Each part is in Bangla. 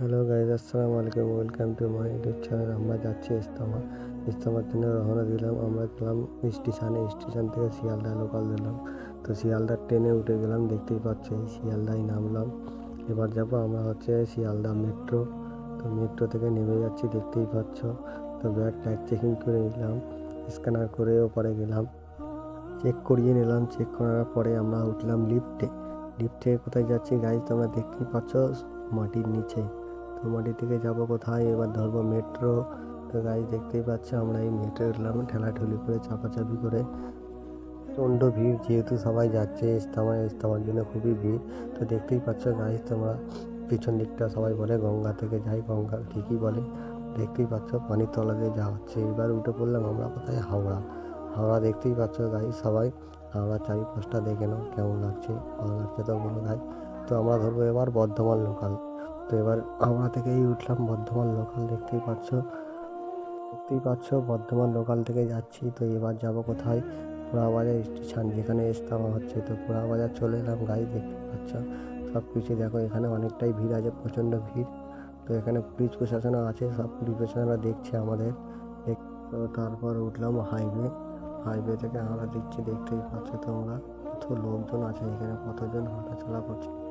হ্যালো গাইজ আসসালামু আলাইকুম welcome to my YouTube channel আমরা যাচ্ছি ইস্তামা ইস্তামার জন্য রওনা দিলাম। আমরা গেলাম স্টেশনে স্টেশন থেকে শিয়ালদা লোকাল দিলাম তো শিয়ালদার ট্রেনে উঠে গেলাম। দেখতেই পাচ্ছ শিয়ালদায় নামলাম। এবার যাব আমরা হচ্ছে শিয়ালদা মেট্রো তো মেট্রো থেকে নেমে যাচ্ছি, দেখতেই পাচ্ছ। তো ব্যাগ ট্যাগ চেকিং করে নিলাম। স্ক্যানার করে ওপরে গেলাম। চেক করিয়ে নিলাম। চেক করার পরে আমরা উঠলাম লিফটে লিফটে কোথায় যাচ্ছি গাইজ তোমরা দেখতেই পাচ্ছ মাটির নিচে। মাটি থেকে যাব কোথায়? এবার ধরবো মেট্রো। তো গাড়ি দেখতেই পাচ্ছ, আমরা এই মেট্রো উঠলাম, ঠেলাঠুলি করে, চাপাচাপি করে। প্রচণ্ড ভিড়, যেহেতু সবাই যাচ্ছে ইস্তামায় ইস্তামার জন্য খুবই ভিড়। তো দেখতেই পাচ্ছ গাড়ি তোমরা পিছন দিকটা সবাই বলে, গঙ্গা থেকে যাই, গঙ্গা ঠিকই বলে। দেখতেই পাচ্ছ, পানির তলা দিয়ে যাওয়া হচ্ছে। এবার উঠে পড়লাম আমরা কোথায়? হাওড়া। হাওড়া দেখতেই পাচ্ছ গাড়ি সবাই। হাওড়া চারিপাশটা দেখে নাও, কেমন লাগছে? ভালো লাগছে তো বলো গাই তো আমরা ধরবো এবার বর্ধমান লোকাল তো এবার হাওড়া থেকেই উঠলাম বর্ধমান লোকাল দেখতেই পাচ্ছ। দেখতেই পাচ্ছ, বর্ধমান লোকাল থেকে যাচ্ছি, তো এবার যাব কোথায়? পোড়াবাজার স্টেশন যেখানে ইস্তামা হচ্ছে, তো পোড়াবাজার চলে এলাম গাড়ি দেখতে পাচ্ছ। সব কিছু দেখো, এখানে অনেকটাই ভিড় আছে, প্রচণ্ড ভিড়। তো এখানে পুলিশ প্রশাসনও আছে, সব পুলিশ প্রশাসনরা দেখছে আমাদের। তো তারপর উঠলাম হাইওয়ে হাইওয়ে থেকে আমরা দিচ্ছি দেখতেই পাচ্ছ তোমরা, কত লোকজন আছে এখানে, কতজন হাঁটাচলা করছে।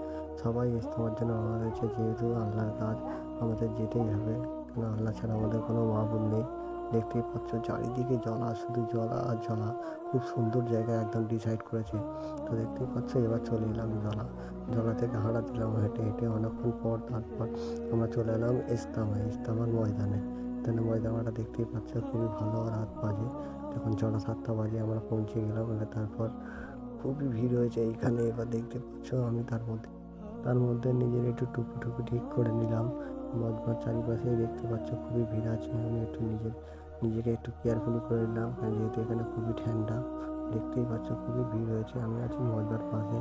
সবাই ইস্তেমার জন্য রওনা দিয়েছে যেহেতু আল্লাহর কাজ আমাদের যেতেই হবে। কেন আল্লাহ ছাড়া আমাদের কোনো মাহবুব নেই। দেখতেই পাচ্ছ, চারিদিকে জলা, শুধু জলা আর জলা। খুব সুন্দর জায়গা একদম ডিসাইড করেছে। তো দেখতেই পাচ্ছ, এবার চলে এলাম জলা। জলা থেকে হাঁটা দিলাম, হেঁটে হেঁটে অনেকক্ষণ পর তারপর আমরা চলে এলাম ইস্তামা ইস্তামার ময়দানে। এখানে ময়দানটা দেখতেই পাচ্ছ, খুবই ভালো, রাত বাজে। যখন ছটা সাতটা বাজে, আমরা পৌঁছে গেলাম। তারপর খুবই ভিড় হয়েছে, এইখানে এবার দেখতে পাচ্ছ আমি তার মধ্যে। তার মধ্যে নিজের একটু টুপি টুপি ঠিক করে নিলাম। মজমার চারিপাশে দেখতে পাচ্ছ খুবই ভিড় আছে আমি একটু নিজের, নিজেকে একটু কেয়ারফুলি করে নিলাম। কারণ যেহেতু এখানে খুবই ঠান্ডা, দেখতেই পাচ্ছ খুবই ভিড় হয়েছে। আমি আছি মজমার পাশে।